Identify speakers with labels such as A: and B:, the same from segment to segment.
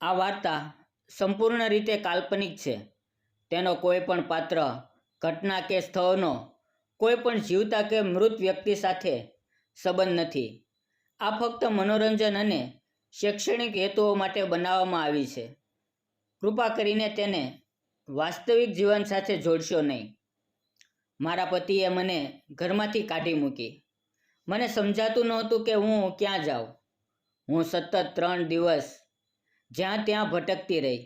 A: આ વાર્તા સંપૂર્ણ રીતે કાલ્પનિક છે. તેનો કોઈ પણ પાત્ર, ઘટના કે સ્થળનો, કોઈ પણ જીવતા કે મૃત વ્યક્તિ સાથે સંબંધ નથી. આ ફક્ત મનોરંજન અને શૈક્ષણિક હેતુઓ માટે બનાવવામાં આવી છે. કૃપા કરીને તેને વાસ્તવિક જીવન સાથે જોડશો નહીં. મારા પતિએ મને ઘરમાંથી કાઢી મૂકી. મને સમજાતું નહોતું કે હું ક્યાં જાઉં. હું સતત ત્રણ દિવસ જ્યાં ત્યાં ભટકતી રહી.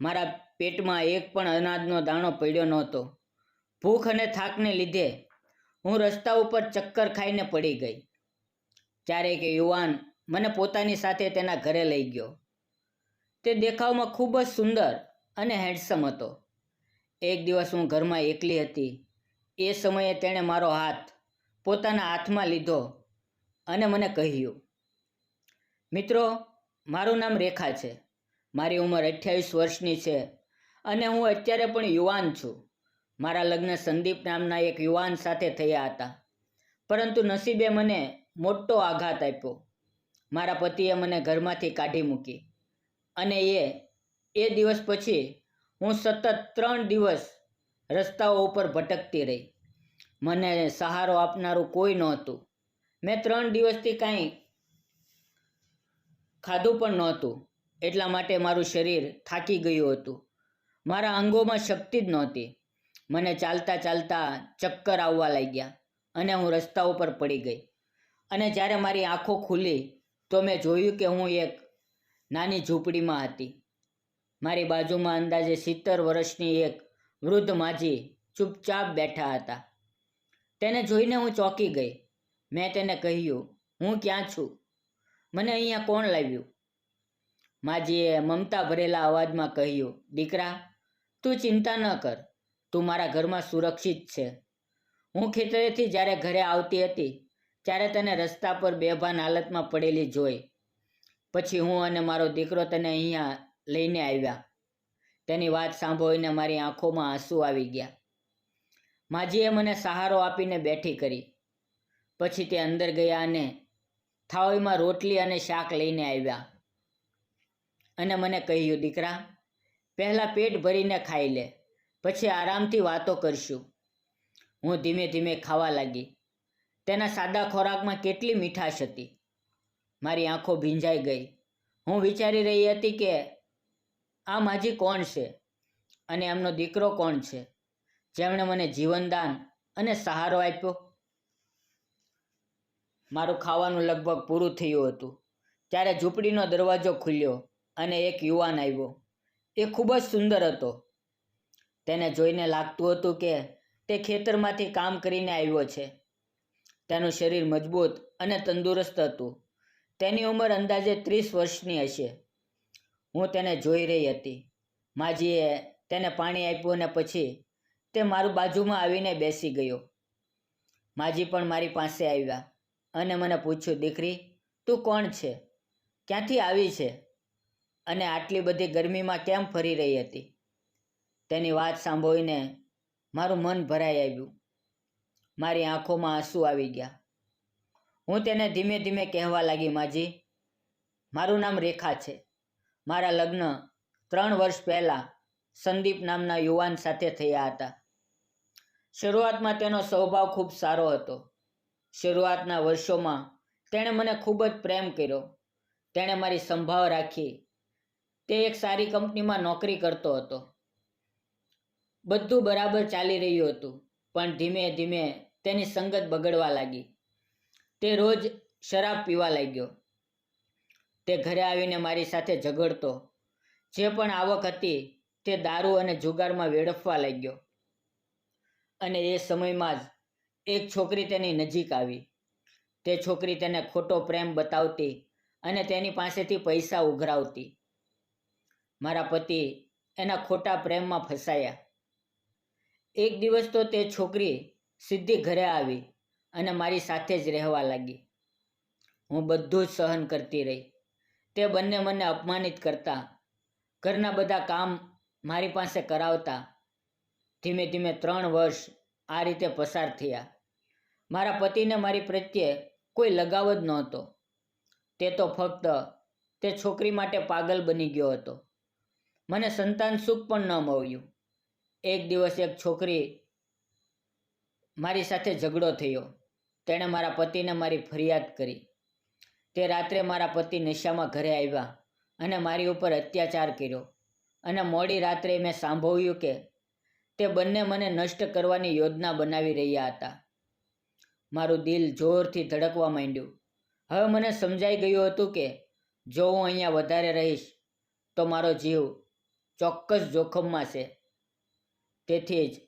A: મારા પેટમાં એક પણ અનાજનો દાણો પડ્યો નહોતો. ભૂખ અને થાકને લીધે હું રસ્તા ઉપર ચક્કર ખાઈને પડી ગઈ. ત્યારે કે યુવાન મને પોતાની સાથે તેના ઘરે લઈ ગયો. તે દેખાવમાં ખૂબ જ સુંદર અને હેન્ડસમ હતો. એક દિવસ હું ઘરમાં એકલી હતી. એ સમયે તેણે મારો હાથ પોતાના હાથમાં લીધો અને મને કહ્યું, મિત્રો મારું નામ રેખા છે. મારી ઉંમર અઠ્યાવીસ વર્ષની છે અને હું અત્યારે પણ યુવાન છું. મારા લગ્ન સંદીપ નામના એક યુવાન સાથે થયા હતા. પરંતુ નસીબે મને મોટો આઘાત આપ્યો. મારા પતિએ મને ઘરમાંથી કાઢી મૂકી અને એ એ દિવસ પછી હું સતત ત્રણ દિવસ રસ્તાઓ ઉપર ભટકતી રહી. મને સહારો આપનારું કોઈ નહોતું. મેં ત્રણ દિવસથી કાંઈ ખાધું પણ નહોતું. એટલા માટે મારું શરીર થાકી ગયું હતું. મારા અંગોમાં શક્તિ જ નહોતી. મને ચાલતા ચાલતા ચક્કર આવવા લાગ્યા અને હું રસ્તા ઉપર પડી ગઈ. અને જ્યારે મારી આંખો ખુલી તો મેં જોયું કે હું એક નાની ઝૂંપડીમાં હતી. મારી બાજુમાં અંદાજે સિત્તેર વર્ષની એક વૃદ્ધ માજી ચૂપચાપ બેઠા હતા. તેને જોઈને હું ચોંકી ગઈ. મેં તેને કહ્યું, હું ક્યાં છું? મને અહીંયા કોણ લાવ્યું? માજીએ મમતા ભરેલા અવાજમાં કહ્યું, દીકરા, તું ચિંતા ન કર, તું મારા ઘરમાં સુરક્ષિત છે. હું ખેતરેથી જ્યારે ઘરે આવતી હતી, ત્યારે તને રસ્તા પર બેભાન હાલતમાં પડેલી જોઈ. પછી હું અને મારો દીકરો તને અહીંયા લઈને આવ્યા. તેની વાત સાંભળીને મારી આંખોમાં આંસુ આવી ગયા. માજીએ મને સહારો આપીને બેઠી કરી. પછી તે અંદર ગયા અને થાળીમાં રોટલી અને શાક લઈને આવ્યા. અને મને કહ્યું, દીકરા, પહેલાં પેટ ભરીને ખાઈ લે, પછી આરામથી વાતો કરશું. હું ધીમે ધીમે ખાવા લાગી. તેના સાદા ખોરાકમાં કેટલી મીઠાશ હતી. મારી આંખો ભીંજાઈ ગઈ. હું વિચારી રહી હતી કે આ માજી કોણ છે? અને એમનો દીકરો કોણ છે? જેમણે મને જીવનદાન અને સહારો આપ્યો. મારું ખાવાનું લગભગ પૂરું થયું હતું. ત્યારે ઝૂંપડીનો દરવાજો ખુલ્યો અને એક યુવાન આવ્યો. એ ખૂબ જ સુંદર હતો. તેને જોઈને લાગતું હતું કે તે ખેતરમાંથી કામ કરીને આવ્યો છે. તેનું શરીર મજબૂત અને તંદુરસ્ત હતું. તેની ઉંમર અંદાજે ત્રીસ વર્ષની હશે. હું તેને જોઈ રહી હતી. માજીએ તેને પાણી આપ્યું અને પછી તે મારું બાજુમાં આવીને બેસી ગયો. માજી પણ મારી પાસે આવ્યા. અને મને પૂછ્યું, દીકરી, તું કોણ છે? ક્યાંથી આવી છે? અને આટલી બધી ગરમીમાં કેમ ફરી રહી હતી? તેની વાત સાંભળીને મારું મન ભરાઈ આવ્યું. મારી આંખોમાં આંસુ આવી ગયા. હું તેને ધીમે ધીમે કહેવા લાગી, માજી, મારું નામ રેખા છે. મારા લગ્ન ત્રણ વર્ષ પહેલાં સંદીપ નામના યુવાન સાથે થયા હતા. શરૂઆતમાં તેનો સ્વભાવ ખૂબ સારો હતો. શરૂઆતના વર્ષોમાં તેણે મને ખૂબ જ પ્રેમ કર્યો. તેણે મારી સંભાળ રાખી. તે એક સારી કંપનીમાં નોકરી કરતો હતો. બધું બરાબર ચાલી રહ્યું હતું, પણ ધીમે ધીમે તેની સંગત બગડવા લાગી. તે રોજ શરાબ પીવા લાગ્યો. તે ઘરે આવીને મારી સાથે ઝઘડતો. જે પણ આવક હતી તે દારૂ અને જુગારમાં વેડફવા લાગ્યો. અને એ સમયમાં જ એક છોકરી તેની નજીક આવી. તે છોકરી તેને ખોટો પ્રેમ બતાવતી અને તેની પાસેથી પૈસા ઉઘરાવતી. મારા પતિ એના ખોટા પ્રેમમાં ફસાયા. એક દિવસ તો તે છોકરી સીધી ઘરે આવી અને મારી સાથે જ રહેવા લાગી. હું બધું જ સહન કરતી રહી. તે બંને મને અપમાનિત કરતા. ઘરના બધા કામ મારી પાસે કરાવતા. ધીમે ધીમે ત્રણ વર્ષ આ રીતે પસાર થયા. મારા પતિને મારી પ્રત્યે કોઈ લગાવ જ નહોતો. તે તો ફક્ત તે છોકરી માટે પાગલ બની ગયો હતો. મને સંતાન સુખ પણ ન મળ્યું. એક દિવસ એક છોકરી મારી સાથે ઝઘડો થયો. તેણે મારા પતિને મારી ફરિયાદ કરી. તે રાત્રે મારા પતિ નશામાં ઘરે આવ્યા અને મારી ઉપર અત્યાચાર કર્યો. અને મોડી રાત્રે મેં સાંભળ્યું કે તે બંને મને નષ્ટ કરવાની યોજના બનાવી રહ્યા હતા. મારું દિલ જોરથી ધડકવા માંડ્યું. હવે મને સમજાઈ ગયું હતું કે, જો હું અહીંયા વધારે રહીશ, તો મારો જીવ ચોક્કસ જોખમમાં છે. તેથી જ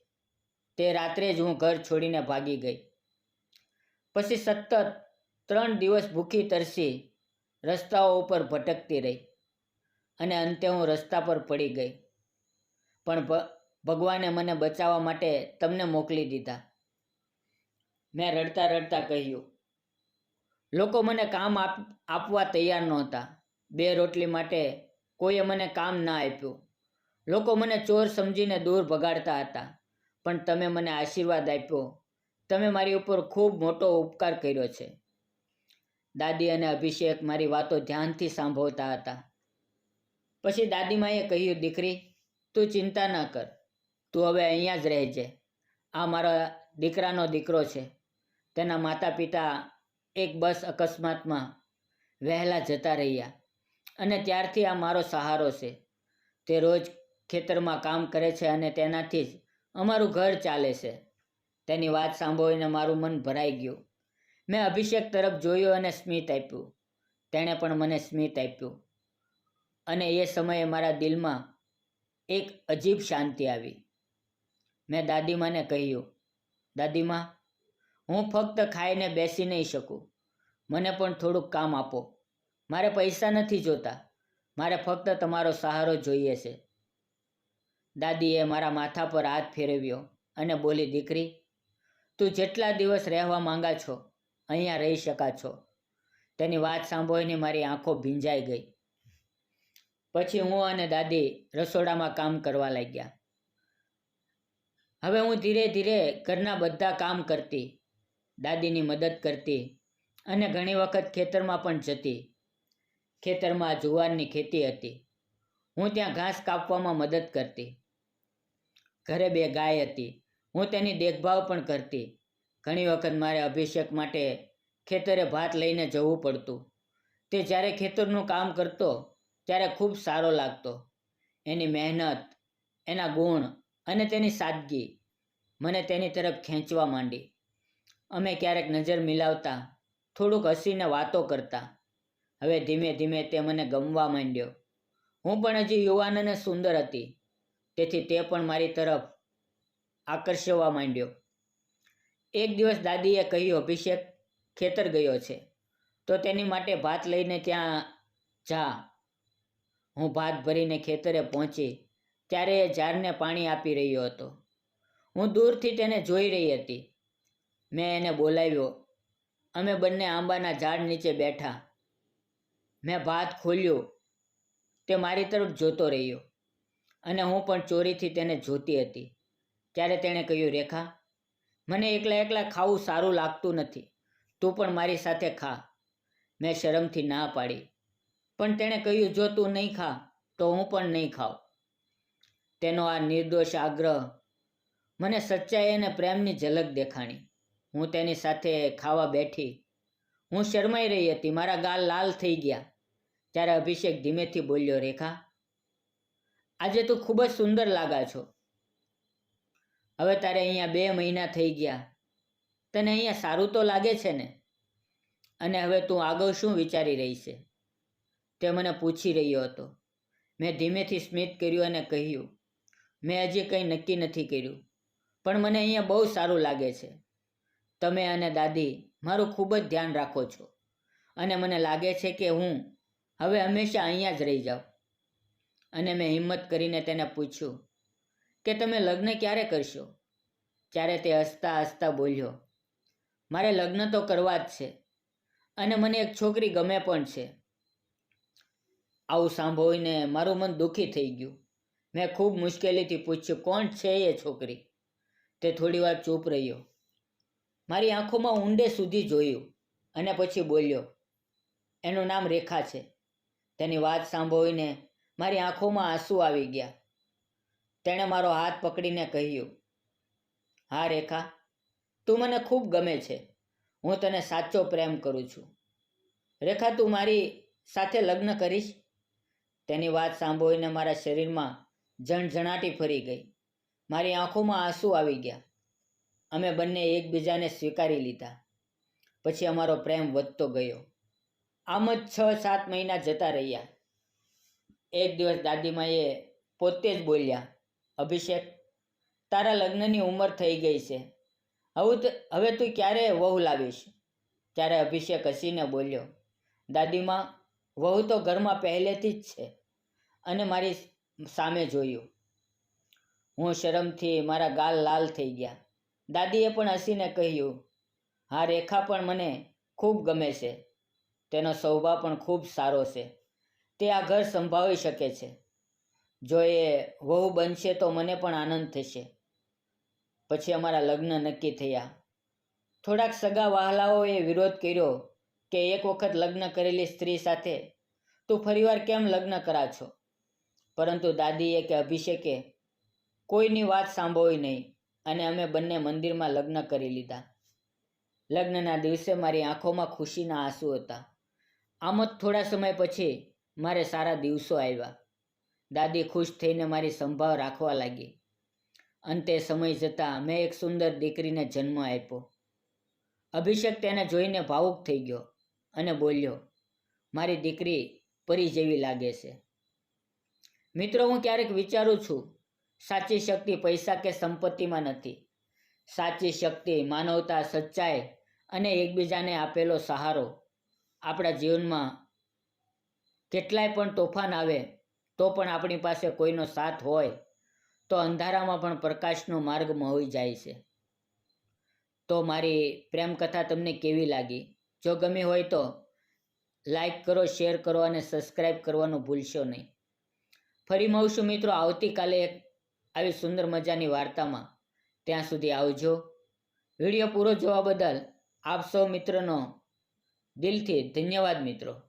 A: તે રાત્રે જ હું ઘર છોડીને ભાગી ગઈ. પછી સતત ત્રણ દિવસ ભૂખી તરસી રસ્તાઓ ઉપર ભટકતી રહી અને અંતે હું રસ્તા પર પડી ગઈ. પણ ભગવાને મને બચાવવા માટે તમને મોકલી દીધા. મેં રડતા રડતા કહ્યું, લોકો મને કામ આપ, આપવા તૈયાર નહોતા. બે રોટલી માટે કોઈએ મને કામ ના આપ્યું. લોકો મને ચોર સમજીને દૂર ભગાડતા હતા, પણ તમે મને આશીર્વાદ આપ્યો. તમે મારી ઉપર ખૂબ મોટો ઉપકાર કર્યો છે. દાદી અને અભિષેક મારી વાતો ધ્યાનથી સાંભળતા હતા. પછી દાદીમાએ કહ્યું, દીકરી, તું ચિંતા ન કર. તું હવે અહીંયા જ રહેજે. આ મારા દીકરાનો દીકરો છે. તેના માતા પિતા એક બસ અકસ્માતમાં વહેલા જતા રહ્યા અને ત્યારથી આ મારો સહારો છે. તે રોજ ખેતરમાં કામ કરે છે અને તેનાથી જ અમારું ઘર ચાલે છે. તેની વાત સાંભળીને મારું મન ભરાઈ ગયું. મેં અભિષેક તરફ જોયું અને સ્મિત આપ્યું. તેણે પણ મને સ્મિત આપ્યું. અને એ સમયે મારા દિલમાં એક અજીબ શાંતિ આવી. મેં દાદીમાને કહ્યું દાદીમા હું ફક્ત ખાઈને બેસી નહીં શકું. મને પણ થોડુંક કામ આપો. મારે પૈસા નથી જોતા. મારે ફક્ત તમારો સહારો જોઈએ છે. દાદીએ મારા માથા પર હાથ ફેરવ્યો અને બોલી, દીકરી, તું જેટલા દિવસ રહેવા માંગા છો, અહીંયા રહી શકા છો. તેની વાત સાંભળીને મારી આંખો ભીંજાઈ ગઈ. પછી હું અને દાદી રસોડામાં કામ કરવા લાગ્યા. હવે હું ધીરે ધીરે ઘરના બધા કામ કરતી, દાદીની મદદ કરતી અને ઘણી વખત ખેતરમાં પણ જતી. ખેતરમાં જુવારની ખેતી હતી. હું ત્યાં ઘાસ કાપવામાં મદદ કરતી. ઘરે બે ગાય હતી. હું તેની દેખભાળ પણ કરતી. ઘણી વખત મારે અભિષેક માટે ખેતરે ભાત લઈને જવું પડતું. તે જ્યારે ખેતરનું કામ કરતો, ત્યારે ખૂબ સારો લાગતો. એની મહેનત, એના ગુણ અને તેની સાદગી મને તેની તરફ ખેંચવા માંડી. અમે ક્યારેક નજર મિલાવતા, થોડુંક હસીને વાતો કરતા. હવે ધીમે ધીમે તે મને ગમવા માંડ્યો. હું પણ હજી યુવાન અને સુંદર હતી, તેથી તે પણ મારી તરફ આકર્ષવા માંડ્યો. એક દિવસ દાદીએ કહ્યું, અભિષેક, ખેતર ગયો છે. તો તેની માટે ભાત લઈને ત્યાં જા. હું ભાત ભરીને ખેતરે પહોંચી ત્યારે એ ઝાડને પાણી આપી રહ્યો હતો. હું દૂરથી તેને જોઈ રહી હતી. મેં એને બોલાવ્યો, અમે બંને આંબાના ઝાડ નીચે બેઠા. મેં ભાત ખોલ્યો, તે મારી તરફ જોતો રહ્યો અને હું પણ ચોરીથી તેને જોતી હતી. ત્યારે તેણે કહ્યું, રેખા, મને એકલા એકલા ખાવું સારું લાગતું નથી. તું પણ મારી સાથે ખા. મેં શરમથી ના પાડી. પણ તેણે કહ્યું, જો તું નહીં ખા, તો હું પણ નહીં ખાઉં. તેનો આ નિર્દોષ આગ્રહ મને સચ્ચાઈ અને પ્રેમની ઝલક દેખાણી. હું તેની સાથે ખાવા બેઠી. હું શરમાઈ રહી હતી. મારા ગાલ લાલ થઈ ગયા. ત્યારે અભિષેક ધીમેથી બોલ્યો, રેખા, આજે તું ખૂબ જ સુંદર લાગા છો. હવે તારે અહીંયા બે મહિના થઈ ગયા. તને અહીંયા સારું તો લાગે છે ને? અને હવે તું આગળ શું વિચારી રહી છે? તે મને પૂછી રહ્યો હતો. મેં ધીમેથી સ્મિત કર્યું અને કહ્યું મેં હજી કંઈ નક્કી નથી કર્યું. પણ મને અહીંયા બહુ સારું લાગે છે. તમે અને દાદી મારું ખૂબ જ ધ્યાન રાખો છો. અને મને લાગે છે કે હું હવે હંમેશા અહીંયા જ રહી જાઉં. અને મેં હિંમત કરીને તેને પૂછ્યું કે તમે લગ્ન ક્યારે કરશો? ત્યારે તે હસતા હસતા બોલ્યો, મારે લગ્ન તો કરવા જ છે. અને મને એક છોકરી ગમે પણ છે. આવું સાંભળીને મારું મન દુઃખી થઈ ગયું. મેં ખૂબ મુશ્કેલીથી પૂછ્યું, કોણ છે એ છોકરી? તે થોડી વાર ચૂપ રહ્યો. મારી આંખોમાં ઊંડે સુધી જોયું અને પછી બોલ્યો, એનું નામ રેખા છે. તેની વાત સાંભળીને મારી આંખોમાં આંસુ આવી ગયા. તેણે મારો હાથ પકડીને કહ્યું, હા, રેખા, તું મને ખૂબ ગમે છે. હું તને સાચો પ્રેમ કરું છું. રેખા, તું મારી સાથે લગ્ન કરીશ? તેની વાત સાંભળીને મારા શરીરમાં જણજણાટી ફરી ગઈ. મારી આંખોમાં આંસુ આવી ગયા. અમે બંને એકબીજાને સ્વીકારી લીધા. પછી અમારો પ્રેમ વધતો ગયો. આમ જ છ સાત મહિના જતા રહ્યા. એક દિવસ દાદીમાએ પોતે જ બોલ્યા, અભિષેક, તારા લગ્નની ઉંમર થઈ ગઈ છે. હવે તો, હવે તું ક્યારે વહુ લાવીશ? ત્યારે અભિષેક હસીને બોલ્યો, દાદીમાં, વહુ તો ઘરમાં પહેલેથી જ છે અને મારી સામે જોયું. હું શરમથી મારા ગાલ લાલ થઈ ગયા. દાદીએ પણ હસીને કહ્યું હા રેખા પણ મને ખૂબ ગમે છે. તેનો સ્વભાવ પણ ખૂબ સારો છે. તે આ ઘર સંભાળી શકે છે. જો એ વહુ બનશે તો મને પણ આનંદ થશે. પછી અમારા લગ્ન નક્કી થયા. થોડાક સગા વહાલાઓએ વિરોધ કર્યો કે એક વખત લગ્ન કરેલી સ્ત્રી સાથે, તું ફરીવાર કેમ લગ્ન કરા છો પરંતુ દાદીએ કે અભિષેકે કોઈની વાત સાંભળવી નહીં અને અમે બંને મંદિરમાં લગ્ન કરી લીધા. લગ્નના દિવસે મારી આંખોમાં ખુશીના આંસુ હતા. આમ જ થોડા સમય પછી મારે સારા દિવસો આવ્યા. દાદી ખુશ થઈને મારી સંભાળ રાખવા લાગી. અંતે સમય જતાં મેં એક સુંદર દીકરીને જન્મ આપ્યો. અભિષેક તેને જોઈને ભાવુક થઈ ગયો અને બોલ્યો, મારી દીકરી પરી જેવી લાગે છે. મિત્રો, હું ક્યારેક વિચારું છું, સાચી શક્તિ પૈસા કે સંપત્તિમાં નથી. સાચી શક્તિ માનવતા, સચ્ચાઈ અને એકબીજાને આપેલો સહારો. આપણા જીવનમાં કેટલાય પણ તોફાન આવે, તો પણ આપણી પાસે કોઈનો સાથ હોય, તો અંધારામાં પણ પ્રકાશનો માર્ગ મહોઈ જાય છે. તો મારી પ્રેમ કથા તમને કેવી લાગી? જો ગમી હોય તો લાઈક કરો, શેર કરો અને સબસ્ક્રાઈબ કરવાનું ભૂલશો નહીં. ફરી મળશું મિત્રો. આવતીકાલે એક આવી સુંદર મજાની વાર્તામાં. ત્યાં સુધી આવજો. વીડિયો પૂરો જોવા બદલ આપ સૌ મિત્રનો દિલથી ધન્યવાદ મિત્રો.